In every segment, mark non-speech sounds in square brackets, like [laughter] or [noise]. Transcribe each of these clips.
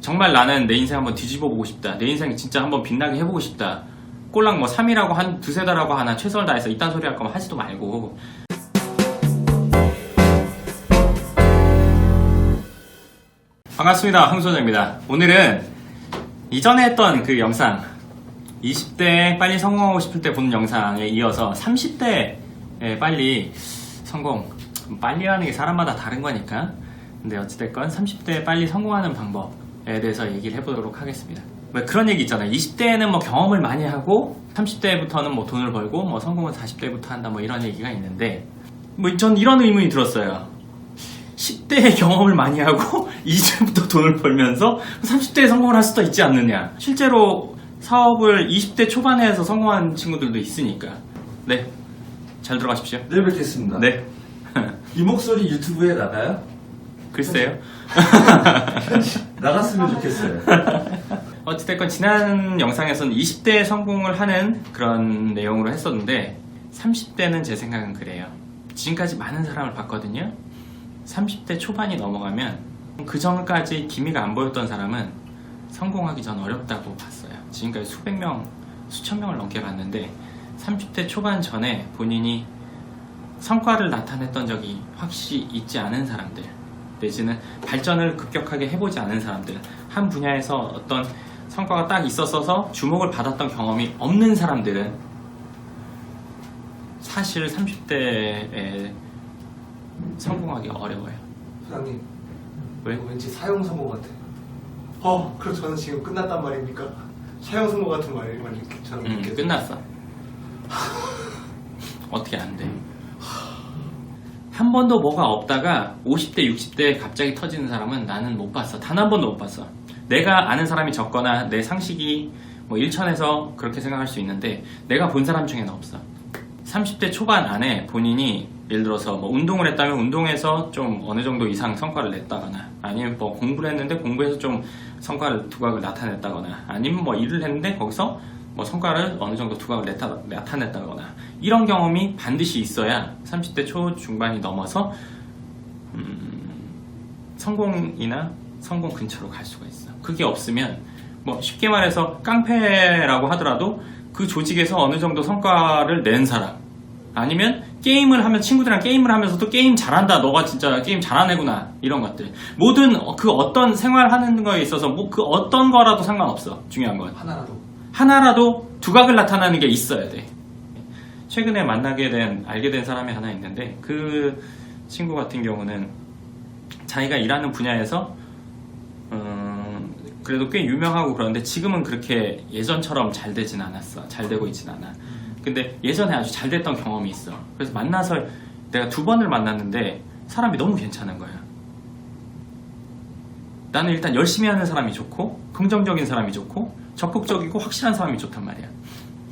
정말 나는 내 인생 한번 뒤집어 보고 싶다. 내 인생 진짜 한번 빛나게 해보고 싶다. 꼴랑 뭐 3이라고 한 두세 달하고 하나 최선을 다해서 이딴 소리 할 거면 하지도 말고. 반갑습니다. 황소장입니다. 오늘은 이전에 했던 그 영상 20대 빨리 성공하고 싶을 때 보는 영상에 이어서 30대에 빨리 성공 빨리 하는 게 사람마다 다른 거니까 근데 어찌됐건 30대에 빨리 성공하는 방법에 대해서 얘기를 해보도록 하겠습니다 왜 그런 얘기 있잖아요 20대에는 뭐 경험을 많이 하고 30대부터는 뭐 돈을 벌고 뭐 성공은 40대부터 한다 뭐 이런 얘기가 있는데 뭐 전 이런 의문이 들었어요 10대에 [laughs] 경험을 많이 하고 [laughs] 이제부터 돈을 벌면서 30대에 성공을 할 수도 있지 않느냐. 실제로 사업을 20대 초반에 해서 성공한 친구들도 있으니까. 네. 잘 들어가십시오. 네, 뵙겠습니다. 네. 이 목소리 유튜브에 나가요? 글쎄요. [laughs] 나갔으면 좋겠어요. [laughs] 어찌됐건 지난 영상에서는 20대에 성공을 하는 그런 내용으로 했었는데 30대는 제 생각은 그래요. 지금까지 많은 사람을 봤거든요. 30대 초반이 넘어가면 그 전까지 기미가 안 보였던 사람은 성공하기 전 어렵다고 봤어요. 지금까지 수백 명, 수천 명을 넘게 봤는데 30대 초반 전에 본인이 성과를 나타냈던 적이 확실히 있지 않은 사람들 내지는 발전을 급격하게 해보지 않은 사람들 한 분야에서 어떤 성과가 딱 있었어서 주목을 받았던 경험이 없는 사람들은 사실 30대에 성공하기 어려워요. 소장님 왜? 왠지 사형 선고 같아요 어 그럼 저는 지금 끝났단 말입니까? 사형 선고 같은 말만 이렇게 저는 음, 느껴져요. 끝났어. [laughs] 어떻게 안 돼? 한 번도 뭐가 없다가 50대, 60대에 갑자기 터지는 사람은 나는 못 봤어. 단 한 번도 못 봤어. 내가 아는 사람이 적거나 내 상식이 뭐 일천해서 그렇게 생각할 수 있는데 내가 본 사람 중에는 없어. 30대 초반 안에 본인이 예를 들어서 뭐 운동을 했다면 운동에서 좀 어느 정도 이상 성과를 냈다거나 아니면 뭐 공부를 했는데 공부에서 좀 성과를 두각을 나타냈다거나 아니면 뭐 일을 했는데 거기서 뭐 성과를 어느 정도 두각을 나타, 나타 냈다거나 이런 경험이 반드시 있어야 30대 초 중반이 넘어서 음, 성공이나 성공 근처로 갈 수가 있어. 그게 없으면 뭐 쉽게 말해서 깡패라고 하더라도 그 조직에서 어느 정도 성과를 낸 사람 아니면 게임을 하면 친구들이랑 게임을 하면서도 게임 잘한다 너가 진짜 게임 잘하는 애구나 이런 것들. 모든 어- 그 어떤 생활하는 거에 있어서 뭐 그 어떤 거라도 상관없어 중요한 건. 하나라도 하나라도 두각을 나타나는 게 있어야 돼. 최근에 만나게 된, 알게 된 사람이 하나 있는데, 그 친구 같은 경우는 자기가 일하는 분야에서, 음, 그래도 꽤 유명하고 그런데 지금은 그렇게 예전처럼 잘 되진 않았어. 잘 되고 있진 않아. 근데 예전에 아주 잘 됐던 경험이 있어. 그래서 만나서 내가 두 번을 만났는데 사람이 너무 괜찮은 거야. 나는 일단 열심히 하는 사람이 좋고 긍정적인 사람이 좋고 적극적이고 확실한 사람이 좋단 말이야.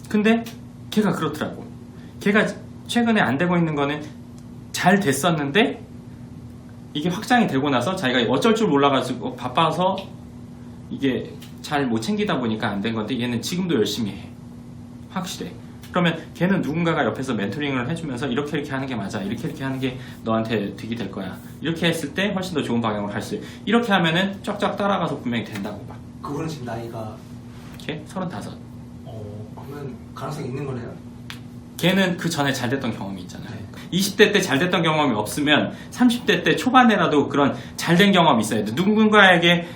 근데 걔가 그렇더라고. 걔가 최근에 안 되고 있는 거는 잘 됐었는데 이게 확장이 되고 나서 자기가 어쩔 줄 몰라가지고 바빠서 이게 잘 못 챙기다 보니까 안 된 건데 얘는 지금도 열심히 해. 확실해. 그러면 걔는 누군가가 옆에서 멘토링을 해주면서 이렇게 이렇게 하는 게 맞아. 이렇게 이렇게 하는 게 너한테 득이 될 거야. 이렇게 했을 때 훨씬 더 좋은 방향으로 할수 있어. 이렇게 하면은 쫙쫙 따라가서 분명히 된다고 봐. 그분은 지금 나이가 걔? 서른다섯. 어 그러면 가능성이 있는 거네요 걔는 그 전에 잘 됐던 경험이 있잖아요. 네. 20대 때 잘 됐던 경험이 없으면 30대 때 초반에라도 그런 잘 된 경험이 있어야 돼. 누군가에게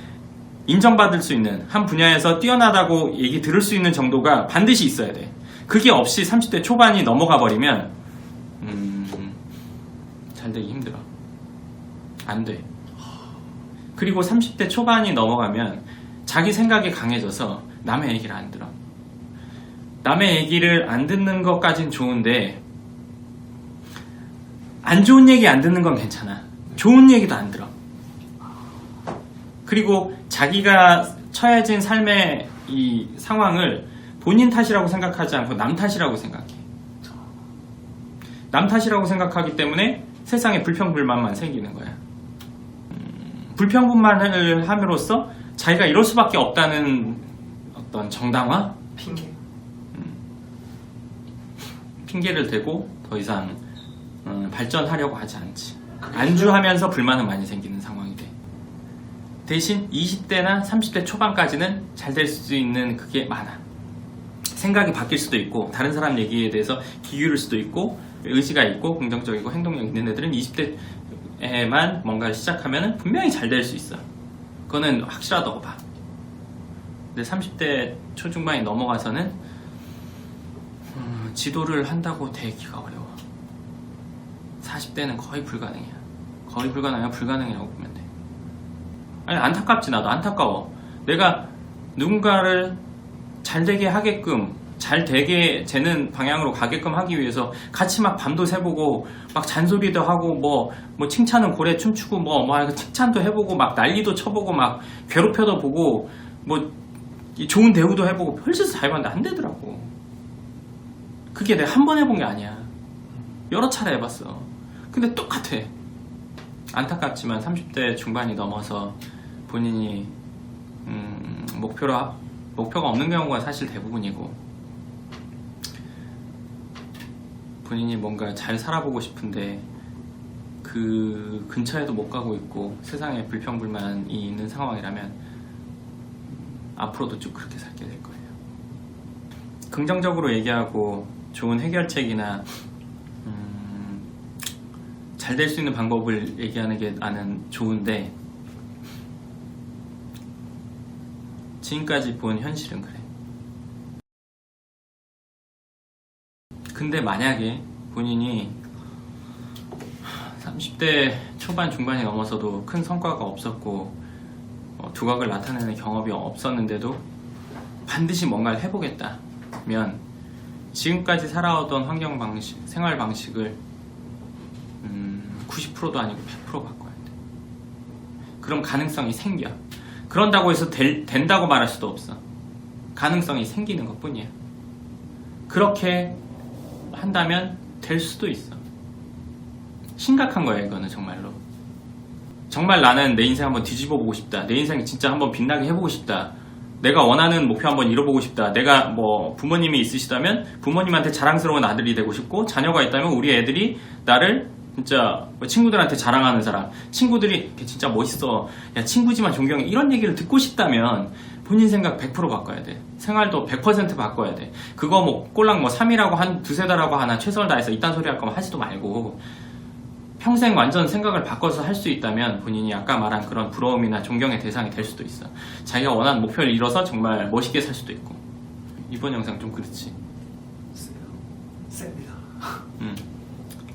인정받을 수 있는 한 분야에서 뛰어나다고 얘기 들을 수 있는 정도가 반드시 있어야 돼. 그게 없이 30대 초반이 넘어가 버리면 음, 잘 되기 힘들어. 안 돼. 그리고 30대 초반이 넘어가면 자기 생각이 강해져서 남의 얘기를 안 들어. 남의 얘기를 안 듣는 것까진 좋은데 안 좋은 얘기 안 듣는 건 괜찮아. 좋은 얘기도 안 들어. 그리고 자기가 처해진 삶의 이 상황을 본인 탓이라고 생각하지 않고 남 탓이라고 생각해. 남 탓이라고 생각하기 때문에 세상에 불평불만만 생기는 거야. 음, 불평불만을 함으로써 자기가 이럴 수밖에 없다는 어떤 정당화? 핑계 핑계를 대고 더 이상 어, 발전하려고 하지 않지. 안주하면서 불만은 많이 생기는 상황이 돼. 대신 20대나 30대 초반까지는 잘 될 수 있는 그게 많아. 생각이 바뀔 수도 있고 다른 사람 얘기에 대해서 기울일 수도 있고 의지가 있고 긍정적이고 행동력 있는 애들은 20대에만 뭔가를 시작하면 분명히 잘 될 수 있어. 그거는 확실하다고 봐. 근데 30대 초중반이 넘어가서는 음, 지도를 한다고 되기가 어려워. 40대는 거의 불가능이야. 거의 불가능이야. 불가능이라고 보면 돼. 아니 안타깝지 나도 안타까워. 내가 누군가를 잘 되게 하게끔 잘 되게 되는 방향으로 가게끔 하기 위해서 같이 막 밤도 새보고 막 잔소리도 하고 뭐뭐 칭찬은 고래 춤추고 뭐, 뭐 칭찬도 해보고 막 난리도 쳐보고 막 괴롭혀도 보고 뭐이 좋은 대우도 해보고 별짓을 다 해봤는데 안 되더라고. 그게 내가 한 번 해본 게 아니야. 여러 차례 해봤어. 근데 똑같아. 안타깝지만 30대 중반이 넘어서 본인이 음, 목표로 하- 목표가 없는 경우가 사실 대부분이고 본인이 뭔가 잘 살아보고 싶은데 그 근처에도 못 가고 있고 세상에 불평불만이 있는 상황이라면 음, 앞으로도 쭉 그렇게 살게 될 거예요. 긍정적으로 얘기하고 좋은 해결책이나 음, 잘될 수 있는 방법을 얘기하는 게 나는 좋은데 지금까지 본 현실은 그래. 근데 만약에 본인이 30대 초반 중반이 넘어서도 큰 성과가 없었고 어, 두각을 나타내는 경험이 없었는데도 반드시 뭔가를 해보겠다면 지금까지 살아오던 환경 방식, 생활 방식을 음, 90%도 아니고 100% 바꿔야 돼. 그럼 가능성이 생겨. 그런다고 해서 될- 된다고 말할 수도 없어. 가능성이 생기는 것 뿐이야. 그렇게 한다면 될 수도 있어. 심각한 거야, 이거는 정말로. 정말 나는 내 인생 한번 뒤집어 보고 싶다. 내 인생이 진짜 한번 빛나게 해보고 싶다. 내가 원하는 목표 한번 이뤄보고 싶다. 내가 뭐 부모님이 있으시다면 부모님한테 자랑스러운 아들이 되고 싶고 자녀가 있다면 우리 애들이 나를 진짜 뭐 친구들한테 자랑하는 사람. 친구들이 걔 진짜 멋있어. 야 친구지만 존경해. 이런 얘기를 듣고 싶다면 본인 생각 100% 바꿔야 돼. 생활도 100% 바꿔야 돼. 그거 뭐 꼴랑 뭐 3이라고 한 두세 달하고 하나 최선을 다해서 이딴 소리 할 거면 하지도 말고 평생 완전 생각을 바꿔서 할 수 있다면 본인이 아까 말한 그런 부러움이나 존경의 대상이 될 수도 있어. 자기가 원하는 목표를 이뤄서 정말 멋있게 살 수도 있고. 이번 영상 좀 그렇지. 셉니다. 음.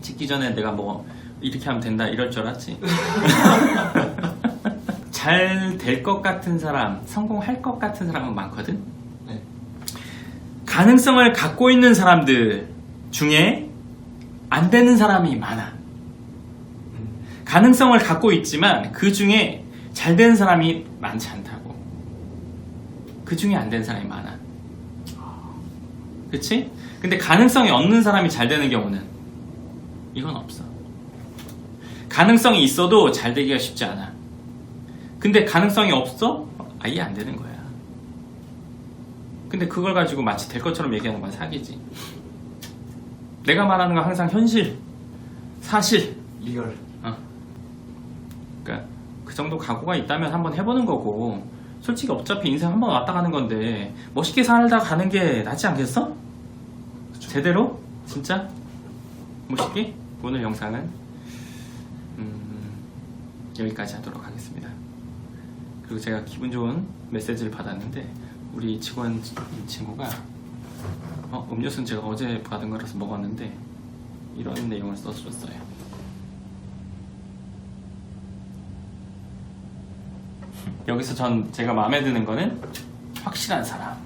찍기 전에 내가 뭐 이렇게 하면 된다 이럴 줄 알았지. [laughs] 잘 될 것 같은 사람, 성공할 것 같은 사람은 많거든. 네. 가능성을 갖고 있는 사람들 중에 안 되는 사람이 많아. 가능성을 갖고 있지만 그 중에 잘 되는 사람이 많지 않다고. 그 중에 안 되는 사람이 많아. 그치? 근데 가능성이 없는 사람이 잘 되는 경우는 이건 없어. 가능성이 있어도 잘 되기가 쉽지 않아. 근데 가능성이 없어? 아예 안 되는 거야. 근데 그걸 가지고 마치 될 것처럼 얘기하는 건 사기지. 내가 말하는 건 항상 현실, 사실, 리얼. 정도 각오가 있다면 한번 해보는 거고 솔직히 어차피 인생 한번 왔다 가는 건데 멋있게 살다 가는 게 낫지 않겠어? 제대로? 진짜? 멋있게? 오늘 영상은 음, 여기까지 하도록 하겠습니다. 그리고 제가 기분 좋은 메시지를 받았는데 우리 직원 친구가 어, 음료수는 제가 어제 받은 거라서 먹었는데 이런 내용을 써주셨어요. 여기서 전 제가 마음에 드는 거는 확실한 사람.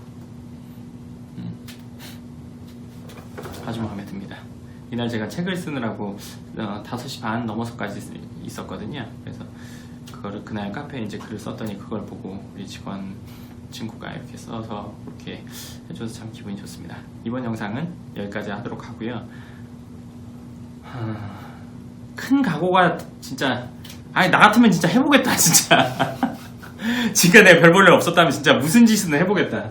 음. 아주 마음에 듭니다. 이날 제가 책을 쓰느라고 어, 5시 반 넘어서까지 있- 있었거든요. 그래서 그거를 그날 카페에 이제 글을 썼더니 그걸 보고 우리 직원 친구가 이렇게 써서 이렇게 해줘서 참 기분이 좋습니다. 이번 영상은 여기까지 하도록 하고요. 하, 큰 각오가 진짜 아니 나 같으면 진짜 해보겠다 진짜 [laughs] [laughs] 지금 내가 별 볼일 없었다면 진짜 무슨 짓은 해보겠다